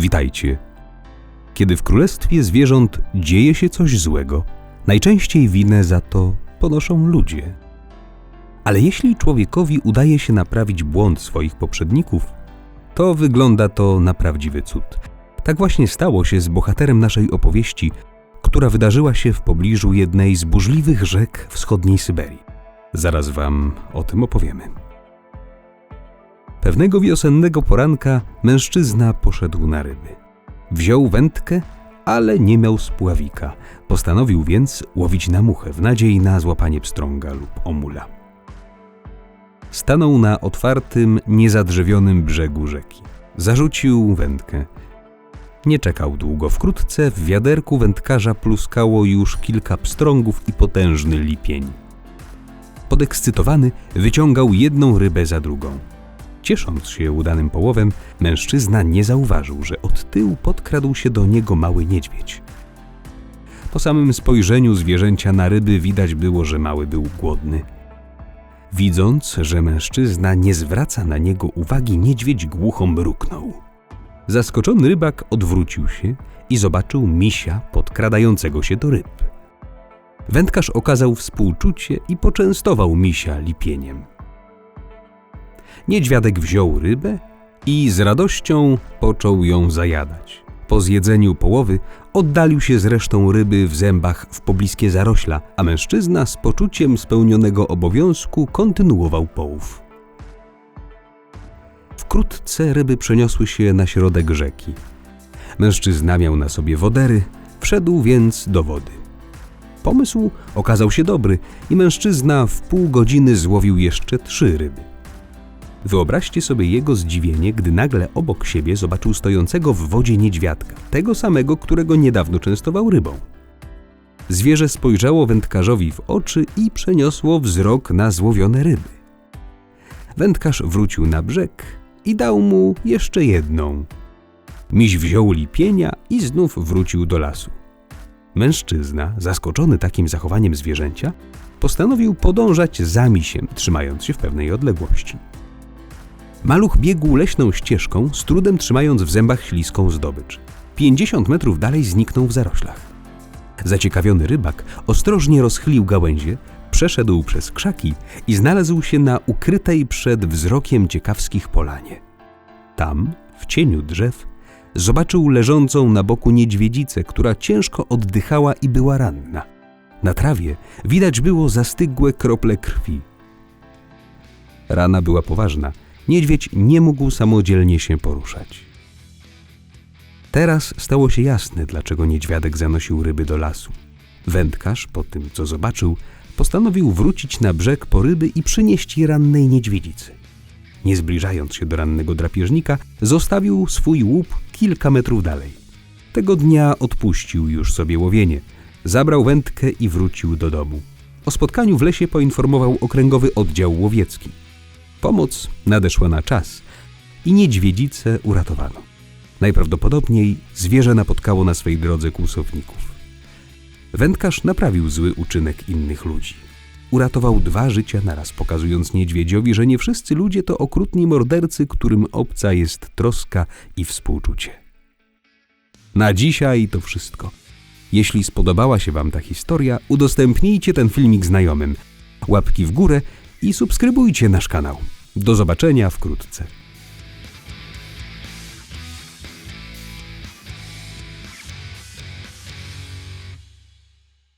Witajcie. Kiedy w królestwie zwierząt dzieje się coś złego, najczęściej winę za to ponoszą ludzie. Ale jeśli człowiekowi udaje się naprawić błąd swoich poprzedników, to wygląda to na prawdziwy cud. Tak właśnie stało się z bohaterem naszej opowieści, która wydarzyła się w pobliżu jednej z burzliwych rzek wschodniej Syberii. Zaraz wam o tym opowiemy. Pewnego wiosennego poranka mężczyzna poszedł na ryby. Wziął wędkę, ale nie miał spławika. Postanowił więc łowić na muchę w nadziei na złapanie pstrąga lub omula. Stanął na otwartym, niezadrzewionym brzegu rzeki. Zarzucił wędkę. Nie czekał długo. Wkrótce w wiaderku wędkarza pluskało już kilka pstrągów i potężny lipień. Podekscytowany wyciągał jedną rybę za drugą. Ciesząc się udanym połowem, mężczyzna nie zauważył, że od tyłu podkradł się do niego mały niedźwiedź. Po samym spojrzeniu zwierzęcia na ryby widać było, że mały był głodny. Widząc, że mężczyzna nie zwraca na niego uwagi, niedźwiedź głucho mruknął. Zaskoczony rybak odwrócił się i zobaczył misia podkradającego się do ryb. Wędkarz okazał współczucie i poczęstował misia lipieniem. Niedźwiadek wziął rybę i z radością począł ją zajadać. Po zjedzeniu połowy oddalił się z resztą ryby w zębach w pobliskie zarośla, a mężczyzna z poczuciem spełnionego obowiązku kontynuował połów. Wkrótce ryby przeniosły się na środek rzeki. Mężczyzna miał na sobie wodery, wszedł więc do wody. Pomysł okazał się dobry i mężczyzna w pół godziny złowił jeszcze trzy ryby. Wyobraźcie sobie jego zdziwienie, gdy nagle obok siebie zobaczył stojącego w wodzie niedźwiadka, tego samego, którego niedawno częstował rybą. Zwierzę spojrzało wędkarzowi w oczy i przeniosło wzrok na złowione ryby. Wędkarz wrócił na brzeg i dał mu jeszcze jedną. Miś wziął lipienia i znów wrócił do lasu. Mężczyzna, zaskoczony takim zachowaniem zwierzęcia, postanowił podążać za misiem, trzymając się w pewnej odległości. Maluch biegł leśną ścieżką, z trudem trzymając w zębach śliską zdobycz. 50 metrów dalej zniknął w zaroślach. Zaciekawiony rybak ostrożnie rozchylił gałęzie, przeszedł przez krzaki i znalazł się na ukrytej przed wzrokiem ciekawskich polanie. Tam, w cieniu drzew, zobaczył leżącą na boku niedźwiedzicę, która ciężko oddychała i była ranna. Na trawie widać było zastygłe krople krwi. Rana była poważna. Niedźwiedź nie mógł samodzielnie się poruszać. Teraz stało się jasne, dlaczego niedźwiadek zanosił ryby do lasu. Wędkarz, po tym co zobaczył, postanowił wrócić na brzeg po ryby i przynieść je rannej niedźwiedzicy. Nie zbliżając się do rannego drapieżnika, zostawił swój łup kilka metrów dalej. Tego dnia odpuścił już sobie łowienie. Zabrał wędkę i wrócił do domu. O spotkaniu w lesie poinformował okręgowy oddział łowiecki. Pomoc nadeszła na czas i niedźwiedzicę uratowano. Najprawdopodobniej zwierzę napotkało na swej drodze kłusowników. Wędkarz naprawił zły uczynek innych ludzi. Uratował dwa życia naraz, pokazując niedźwiedziowi, że nie wszyscy ludzie to okrutni mordercy, którym obca jest troska i współczucie. Na dzisiaj to wszystko. Jeśli spodobała się Wam ta historia, udostępnijcie ten filmik znajomym. Łapki w górę i subskrybujcie nasz kanał. Do zobaczenia wkrótce.